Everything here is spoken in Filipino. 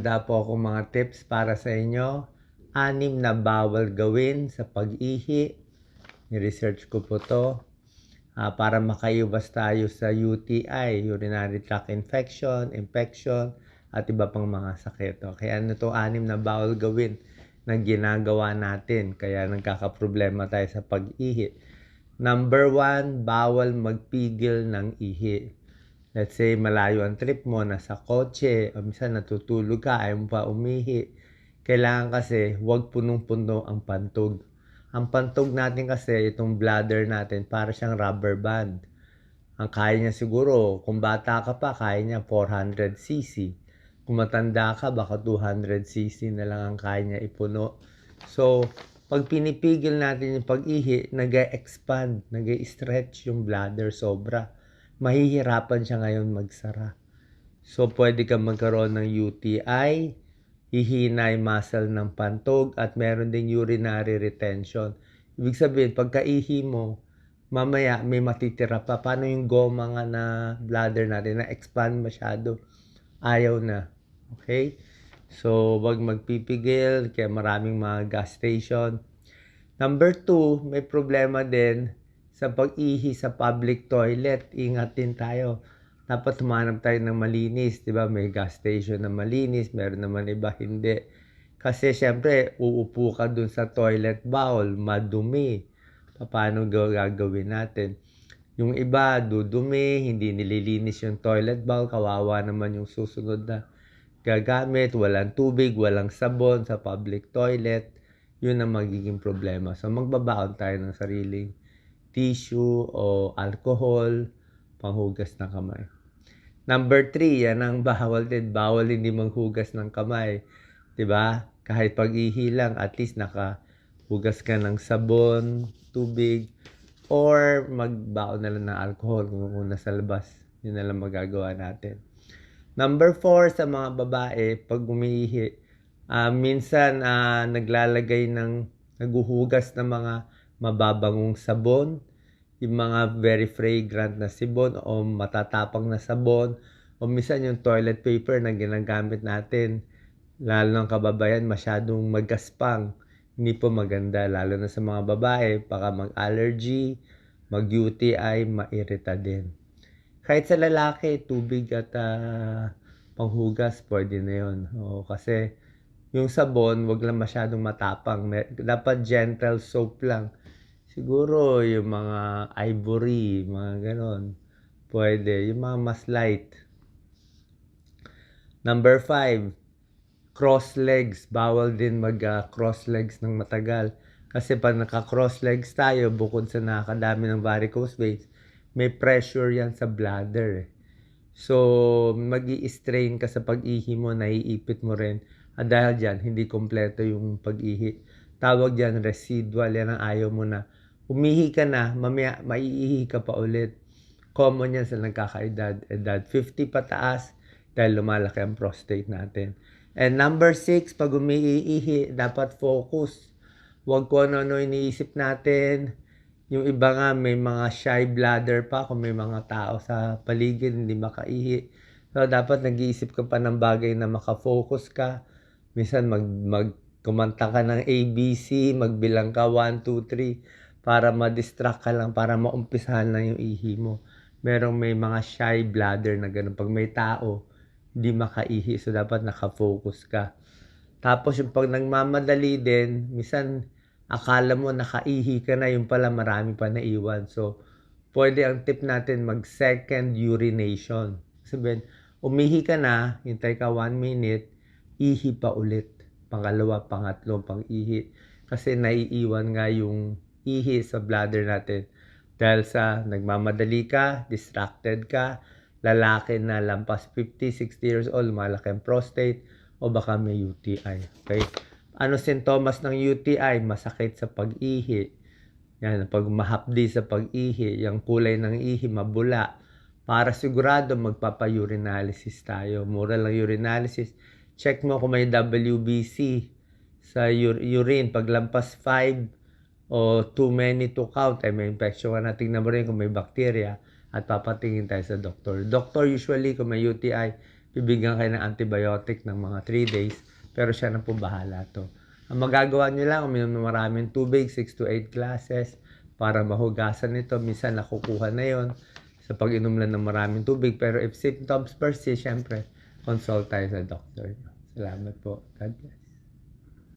Handa po akong mga tips para sa inyo. Anim na bawal gawin sa pag-ihi. Ni-research ko po to ah, para makaiwas tayo sa UTI, urinary tract infection, infection, at iba pang mga sakit. Okay, ano to anim na bawal gawin na ginagawa natin kaya nagkakaproblema tayo sa pag-ihi. Number one, bawal magpigil ng ihi. Let's say, malayo ang trip mo, nasa kotse, o minsan natutulog ka, ayaw mo pa umihi. Kailangan kasi, huwag punong-puno ang pantog. Ang pantog natin kasi, itong bladder natin, para siyang rubber band. Ang kaya niya siguro, kung bata ka pa, kaya niya 400cc. Kung matanda ka, baka 200cc na lang ang kaya niya ipuno. So, pag pinipigil natin yung pag-ihi, nag expand nag stretch yung bladder sobra. Mahihirapan siya ngayon magsara. So, pwede kang magkaroon ng UTI, hihina yung muscle ng pantog, at meron ding urinary retention. Ibig sabihin, pagkaihi mo, mamaya may matitira pa. Paano yung goma nga na bladder natin na expand masyado? Ayaw na. Okay? So, wag magpipigil, kaya maraming mga gas station. Number two, may problema din sa pag-ihi sa public toilet. Ingat din tayo. Dapat humanap tayo ng malinis, di ba? May gas station na malinis, meron naman iba hindi. Kasi syempre, uupo ka dun sa toilet bowl, madumi. Paano gagawin natin? Yung iba, dudumi, hindi nililinis yung toilet bowl, kawawa naman yung susunod na gagamit, walang tubig, walang sabon sa public toilet, yun ang magiging problema. So, magbabaon tayo ng sariling tissue o alcohol, panghugas ng kamay. Number three, yan ang bawal din. Bawal hindi manghugas ng kamay. ba? Kahit pag-ihi lang, at least nakahugas ka ng sabon, tubig, or magbaon na lang ng alcohol kung, nasa labas. Yun na lang magagawa natin. Number four, sa mga babae, pag umiihi, ah, minsan ah, naglalagay ng, naguhugas ng mga mababangong sabon, yung mga very fragrant na sibon o matatapang na sabon, o minsan yung toilet paper na ginagamit natin, lalo ng kababayan, masyadong magaspang. Hindi po maganda, lalo na sa mga babae, baka mag-allergy, mag-UTI, mairita din. Kahit sa lalaki, tubig at ah, panghugas, pwede na yun. O, kasi yung sabon, wag lang masyadong matapang. Dapat gentle soap lang. Siguro yung mga ivory, mga ganon. Pwede. Yung mga mas light. Number five, cross legs. Bawal din mag-cross legs ng matagal. Kasi pag naka-cross legs tayo, bukod sa nakakadami ng varicose veins, may pressure yan sa bladder. eh. So, mag strain ka sa pag-ihi mo, naiipit mo rin. At dahil dyan, hindi kompleto yung pag-ihi. Tawag dyan, residual. Yan ang ayaw mo na. Umihi ka na, mamaya, maiihi ka pa ulit. Common yan sa nagkakaedad. Edad 50 pataas dahil lumalaki ang prostate natin. And number 6, pag umiihi, dapat focus. Huwag ko ano-ano iniisip natin. Yung iba nga may mga shy bladder pa kung may mga tao sa paligid hindi makaihi. So dapat nag-iisip ka pa ng bagay na makafocus ka. Minsan mag, mag kumanta ka ng ABC, magbilang ka 1, 2, 3 para ma-distract ka lang, para maumpisahan lang yung ihi mo. Merong may mga shy bladder na ganun. Pag may tao, hindi makaihi. So dapat nakafocus ka. Tapos yung pag nagmamadali din, minsan akala mo nakaihi ka na, yung pala marami pa naiwan. So, pwede ang tip natin mag second urination. Sabihin, umihi ka na, hintay ka 1 minute, ihi pa ulit. Pangalawa, pangatlo, pang-ihi. Kasi naiiwan nga yung ihi sa bladder natin. Dahil sa nagmamadali ka, distracted ka, lalaki na lampas 50, 60 years old, malaki ang prostate, o baka may UTI. Okay? Ano sintomas ng UTI? Masakit sa pag-ihi. Yan, pag mahapdi sa pag-ihi, yung kulay ng ihi mabula. Para sigurado magpapa-urinalysis tayo. Mura lang urinalysis. Check mo kung may WBC sa ur- urine. Pag lampas 5 o too many to count, ay may infection ka na. Tingnan mo rin kung may bacteria at papatingin tayo sa doktor. Doctor usually kung may UTI, bibigyan kayo ng antibiotic ng mga 3 days, pero siya na po bahala to. Ang magagawa nyo lang, uminom ng maraming tubig, 6 to 8 glasses, para mahugasan ito. Minsan nakukuha na yon sa pag-inom lang ng maraming tubig. Pero if symptoms persist, syempre, consult tayo sa doctor. làm một bộ